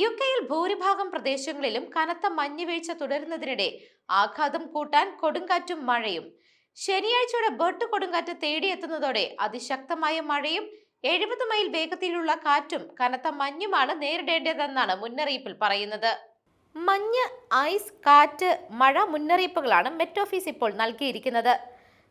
U കെയിൽ ഭൂരിഭാഗം പ്രദേശങ്ങളിലും കനത്ത മഞ്ഞുവീഴ്ച തുടരുന്നതിനിടെ ആഘാതം കൂട്ടാൻ കൊടുങ്കാറ്റും മഴയും. ശനിയാഴ്ചയുടെ ബെർട്ട് കൊടുങ്കാറ്റ് തേടിയെത്തുന്നതോടെ അതിശക്തമായ മഴയും എഴുപത് മൈൽ വേഗത്തിലുള്ള കാറ്റും കനത്ത മഞ്ഞുമാണ് നേരിടേണ്ടതെന്നാണ് മുന്നറിയിപ്പിൽ പറയുന്നത്. മഞ്ഞ് ഐസ് കാറ്റ് മഴ മുന്നറിയിപ്പുകളാണ് മെറ്റ് ഓഫീസ് ഇപ്പോൾ നൽകിയിരിക്കുന്നത്.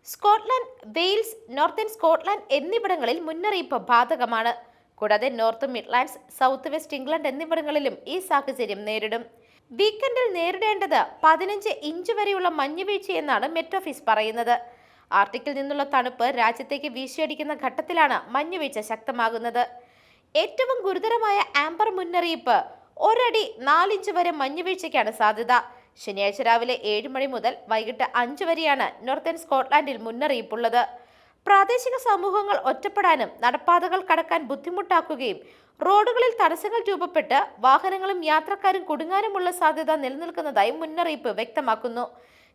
സ്കോട്ട്ലൻഡ് വെയിൽസ് നോർത്തേൺ സ്കോട്ട്ലൻഡ് എന്നിവിടങ്ങളിൽ മുന്നറിയിപ്പ് ബാധകമാണ്. കൂടാതെ North Midlands South West England എന്നിവിടങ്ങളിലും ഈ സാഹചര്യം നേരിടും. വീക്കെൻഡിൽ നേരിടേണ്ടത് പതിനഞ്ച് ഇഞ്ച് വരെയുള്ള മഞ്ഞുവീഴ്ചയെന്നാണ് മെറ്റ് ഓഫീസ് പറയുന്നത്. ആർട്ടിക്കിൽ നിന്നുള്ള തണുപ്പ് രാജ്യത്തേക്ക് വീശിയടിക്കുന്ന ഘട്ടത്തിലാണ് മഞ്ഞുവീഴ്ച ശക്തമാകുന്നത്. ഏറ്റവും ഗുരുതരമായ ആംബർ മുന്നറിയിപ്പ് ഒരടി നാലിഞ്ച് വരെ മഞ്ഞുവീഴ്ചയ്ക്കാണ് സാധ്യത. ശനിയാഴ്ച രാവിലെ ഏഴ് മണി മുതൽ വൈകിട്ട് അഞ്ച് വരെയാണ് നോർത്തേൺ സ്കോട്ട്ലാൻഡിൽ മുന്നറിയിപ്പുള്ളത്. പ്രാദേശിക സമൂഹങ്ങൾ ഒറ്റപ്പെടാനും നടപ്പാതകൾ കടക്കാൻ ബുദ്ധിമുട്ടാക്കുകയും റോഡുകളിൽ തടസ്സങ്ങൾ രൂപപ്പെട്ട് വാഹനങ്ങളും യാത്രക്കാരും കുടുങ്ങാനുമുള്ള സാധ്യത നിലനിൽക്കുന്നതായി മുന്നറിയിപ്പ് വ്യക്തമാക്കുന്നു.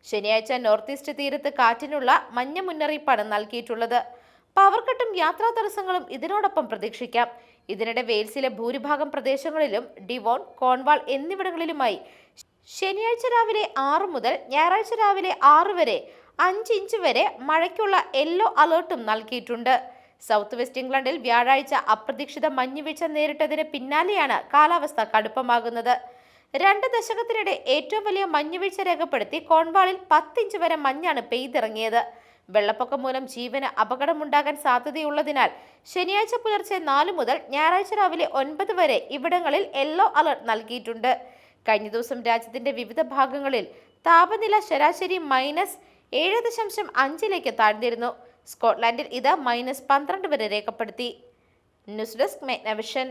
ശനിയാഴ്ച നോർത്ത് ഈസ്റ്റ് തീരത്ത് കാറ്റിനുള്ള മഞ്ഞ മുന്നറിയിപ്പാണ് നൽകിയിട്ടുള്ളത്. പവർ കട്ടും യാത്രാ തടസ്സങ്ങളും ഇതിനോടൊപ്പം പ്രതീക്ഷിക്കാം. ഇതിനിടെ വെയിൽസിലെ ഭൂരിഭാഗം പ്രദേശങ്ങളിലും ഡിവോൺ കോൺവാൾ എന്നിവിടങ്ങളിലുമായി ശനിയാഴ്ച രാവിലെ ആറ് മുതൽ ഞായറാഴ്ച രാവിലെ ആറ് വരെ അഞ്ച് ഇഞ്ച് വരെ മഴയ്ക്കുള്ള യെല്ലോ അലേർട്ടും നൽകിയിട്ടുണ്ട്. സൗത്ത് വെസ്റ്റ് ഇംഗ്ലണ്ടിൽ വ്യാഴാഴ്ച അപ്രതീക്ഷിത മഞ്ഞുവീഴ്ച നേരിട്ടതിന് പിന്നാലെയാണ് കാലാവസ്ഥ കടുപ്പമാകുന്നത്. രണ്ട് ദശകത്തിനിടെ ഏറ്റവും വലിയ മഞ്ഞുവീഴ്ച രേഖപ്പെടുത്തി കോൺവാളിൽ പത്തിഞ്ച് വരെ മഞ്ഞാണ് പെയ്തിറങ്ങിയത്. വെള്ളപ്പൊക്കം മൂലം ജീവന് അപകടമുണ്ടാകാൻ സാധ്യതയുള്ളതിനാൽ ശനിയാഴ്ച പുലർച്ചെ നാല് മുതൽ ഞായറാഴ്ച രാവിലെ ഒൻപത് വരെ ഇവിടങ്ങളിൽ യെല്ലോ അലർട്ട് നൽകിയിട്ടുണ്ട്. കഴിഞ്ഞ ദിവസം രാജ്യത്തിന്റെ വിവിധ ഭാഗങ്ങളിൽ താപനില ശരാശരി മൈനസ് ഏഴ് ദശാംശം അഞ്ചിലേക്ക് താഴ്ന്നിരുന്നു. സ്കോട്ട്ലാൻഡിൽ ഇത് മൈനസ് പന്ത്രണ്ട് വരെ രേഖപ്പെടുത്തി. News desk Magnavision.